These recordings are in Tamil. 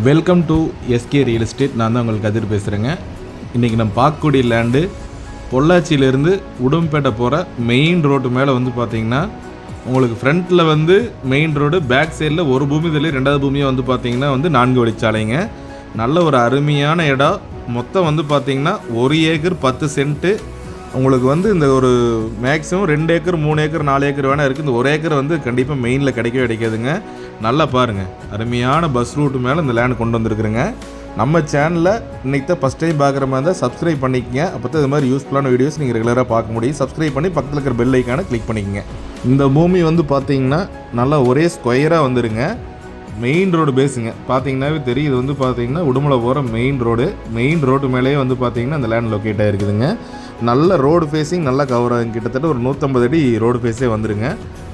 Welcome to SK real estate நான் தான் உங்களுக்கு கதிர் பேசுகிறேங்க இன்றைக்கி நம்ம பார்க்கக்கூடிய லேண்டு பொள்ளாச்சியிலேருந்து உடும்பேட்டை போகிற மெயின் ரோட்டு மேலே வந்து பார்த்தீங்கன்னா உங்களுக்கு ஃப்ரண்ட்டில் வந்து மெயின் ரோடு பேக் சைடில் ஒரு பூமி இதில் ரெண்டாவது பூமியாக வந்து பார்த்தீங்கன்னா வந்து நான்கு வழிச்சாலைங்க. நல்ல ஒரு அருமையான இடம். மொத்தம் வந்து பார்த்தீங்கன்னா ஒரு ஏக்கர் பத்து சென்ட்டு உங்களுக்கு வந்து இந்த ஒரு மேக்ஸிமம் ரெண்டு ஏக்கர் மூணு ஏக்கர் நாலு ஏக்கர் வேணால் இருக்குது இந்த ஒரு ஏக்கர் வந்து கண்டிப்பாக மெயினில் கிடைக்கவே கிடைக்காதுங்க. நல்லா பாருங்கள் அருமையான பஸ் ரூட்டு மேலே இந்த லேண்ட் கொண்டு வந்திருக்குறேங்க. நம்ம சேனலில் இன்றைக்கி தான் ஃபஸ்ட் டைம் பார்க்குற மாதிரி இருந்தால் சப்ஸ்கிரைப் பண்ணிக்கங்க. அப்போ தான் இது மாதிரி யூஸ்ஃபுல்லான வீடியோஸ் நீங்கள் ரெகுலராக பார்க்க முடியும். சப்ஸ்கிரைப் பண்ணி பக்கத்தில் இருக்கிற பெல் ஐக்கானை கிளிக் பண்ணிக்கங்க. இந்த பூமி வந்து பார்த்தீங்கன்னா நல்லா ஒரே ஸ்கொயராக வந்துருங்க. மெயின் ரோடு பேஸுங்க பார்த்தீங்கன்னாவே தெரியும் இது வந்து பார்த்தீங்கன்னா உடுமலை போகிற மெயின் ரோடு மெயின் ரோடு மேலேயே வந்து பார்த்தீங்கன்னா இந்த லேண்ட் லொக்கேட் ஆகிருக்குதுங்க நல்ல ரோடு ஃபேஸிங் நல்லா கவர் ஆகும் கிட்டத்தட்ட ஒரு நூற்றம்பது அடி ரோடு ஃபேஸே வந்துருங்க.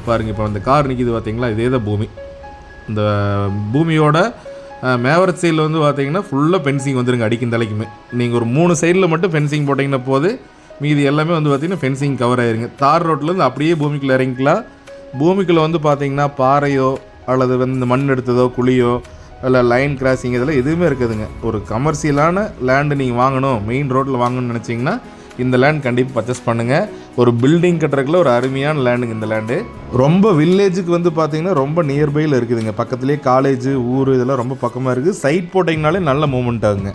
பாருங்கள் இப்போ அந்த கார் நிற்கிது பார்த்தீங்களா இதே தான் பூமி. இந்த பூமியோட அஹ், மேவரத் சைடில் வந்து பார்த்தீங்கன்னா ஃபுல்லாக ஃபென்சிங் வந்துருங்க அடிக்கும் தலைக்குமே நீங்கள் ஒரு மூணு சைடில் மட்டும் ஃபென்சிங் போட்டிங்கன்னா போது மீதி எல்லாமே வந்து பார்த்தீங்கன்னா ஃபென்சிங் கவர் ஆயிருங்க. தார் ரோட்லேருந்து அப்படியே பூமிக்குள்ளே இறங்கிக்கலாம். பூமிக்குள்ளே வந்து பார்த்தீங்கன்னா பாறையோ அல்லது வந்து இந்த மண் எடுத்ததோ குழியோ இல்லை லைன் கிராசிங் இதெல்லாம் எதுவுமே இருக்குதுங்க. ஒரு கமர்ஷியலான லேண்டு நீங்கள் வாங்கணும் மெயின் ரோட்டில் வாங்கணும்னு நினச்சிங்கன்னா இந்த லேண்ட் கண்டிப்பாக பர்ச்சேஸ் பண்ணுங்கள் ஒரு பில்டிங் கட்டுறதுக்குள்ள ஒரு அருமையான லேண்டுங்க இந்த லேண்டு ரொம்ப வில்லேஜுக்கு வந்து பார்த்தீங்கன்னா ரொம்ப நியர்பையில் இருக்குதுங்க. பக்கத்துலேயே காலேஜ் ஊர் இதெல்லாம் ரொம்ப பக்கமாக இருக்குது சைட் போட்டிங்கனாலே நல்ல மூமெண்ட் ஆகுங்க.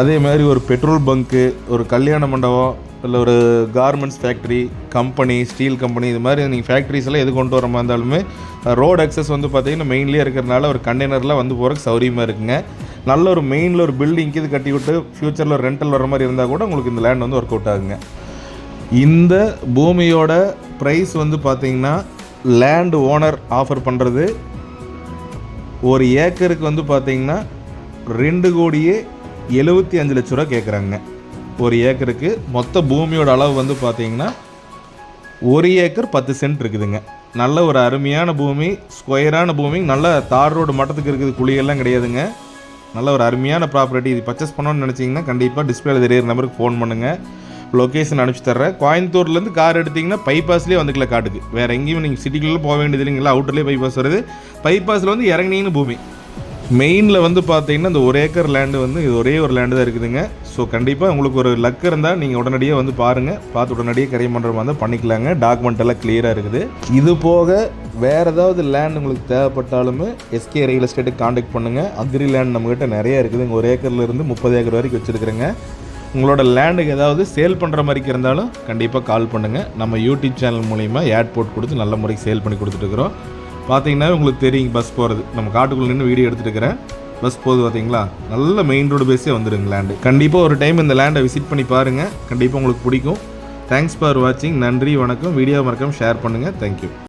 அதே மாதிரி ஒரு பெட்ரோல் பங்க்கு ஒரு கல்யாண மண்டபம் இல்லை ஒரு garments factory company steel company இது மாதிரி நீங்கள் ஃபேக்ட்ரிஸ் எல்லாம் எது கொண்டு வர மாதிரி இருந்தாலுமே ரோடு அக்சஸ் வந்து பார்த்தீங்கன்னா மெயின்லேயே இருக்கிறனால ஒரு கண்டெய்னரில் வந்து போகிறதுக்கு சௌரியமாக இருக்குங்க. நல்ல ஒரு மெயினில் ஒரு பில்டிங்க்கு இது கட்டி விட்டு ஃப்யூச்சரில் ரெண்டல் வர மாதிரி இருந்தால் கூட உங்களுக்கு இந்த லேண்ட் வந்து ஒர்க் அவுட் ஆகுங்க. இந்த பூமியோட ப்ரைஸ் வந்து பார்த்தீங்கன்னா லேண்ட் ஓனர் ஆஃபர் பண்ணுறது ஒரு ஏக்கருக்கு வந்து பார்த்தீங்கன்னா ரெண்டு கோடியே எழுபத்தி அஞ்சு லட்ச ரூபா கேட்குறாங்க ஒரு ஏக்கருக்கு மொத்த பூமியோட அளவு வந்து பார்த்தீங்கன்னா ஒரு ஏக்கர் பத்து சென்ட் இருக்குதுங்க. நல்ல ஒரு அருமையான பூமி ஸ்கொயரான பூமி நல்ல தார் ரோடு மட்டத்துக்கு இருக்குது குழியெல்லாம் கிடையாதுங்க. நல்ல ஒரு அருமையான ப்ராப்பர்ட்டி இது பர்ச்சேஸ் பண்ணணும்னு நினச்சிங்கன்னா கண்டிப்பாக டிஸ்பிளேல தெரியுற நம்பருக்கு ஃபோன் பண்ணுங்கள் லொக்கேஷன் அனுப்பிச்சி தர்றேன். கோயம்புத்தூர்லேருந்து கார் எடுத்திங்கன்னா பைபாஸ்லேயே வந்துக்கல காட்டுக்கு. வேறு எங்கேயும் நீங்கள் சிட்டிக்குள்ளே போக வேண்டியது இல்லைங்களா அவுட்டர்லேயே பைபாஸ் வருது. பைபாஸில் வந்து இறங்குனீங்கன்னு பூமி. மெயினில் வந்து பார்த்தீங்கன்னா இந்த ஒரு ஏக்கர் லேண்டு வந்து இது ஒரே ஒரு லேண்டு தான் இருக்குதுங்க. ஸோ கண்டிப்பாக உங்களுக்கு ஒரு லக் இருந்தால் நீங்கள் உடனடியாக வந்து பாருங்கள் பார்த்து உடனடியாக கரையம் பண்ணுற மாதிரி இருந்தால் பண்ணிக்கலாங்க. டாக்குமெண்ட் எல்லாம் கிளியராக இருக்குது. இது போக வேறு ஏதாவது லேண்ட் உங்களுக்கு தேவைப்பட்டாலுமே எஸ்கே ரியல் எஸ்டேட்டுக்கு காண்டாக்ட் பண்ணுங்கள் அக்ரி லேண்ட் நம்மக்கிட்ட நிறைய இருக்குதுங்க. ஒரு ஏக்கர்லேருந்து முப்பது ஏக்கர் வரைக்கும் வச்சுருக்குறேங்க. உங்களோட லேண்டுக்கு ஏதாவது சேல் பண்ணுற மாதிரி இருந்தாலும் கண்டிப்பாக கால் பண்ணுங்கள் நம்ம யூடியூப் சேனல் மூலிமா ஏட் போட்டு கொடுத்து நல்ல முறைக்கு சேல் பண்ணி கொடுத்துட்ருக்குறோம் பார்த்தீங்கன்னா உங்களுக்கு தெரியும் பஸ் போகிறது நம்ம காட்டுக்குள்ளே நின்று வீடியோ எடுத்துட்டு பஸ் போகுது பார்த்தீங்களா நல்ல மெயின் ரோடு பேஸே வந்துடுங்க லேண்டு கண்டிப்பாக ஒரு டைம் இந்த லேண்டை விசிட் பண்ணி பாருங்கள் கண்டிப்பாக உங்களுக்கு பிடிக்கும். தேங்க்ஸ் ஃபார் வாட்சிங் நன்றி வணக்கம். வீடியோ மறக்காம ஷேர் பண்ணுங்கள் தேங்க்யூ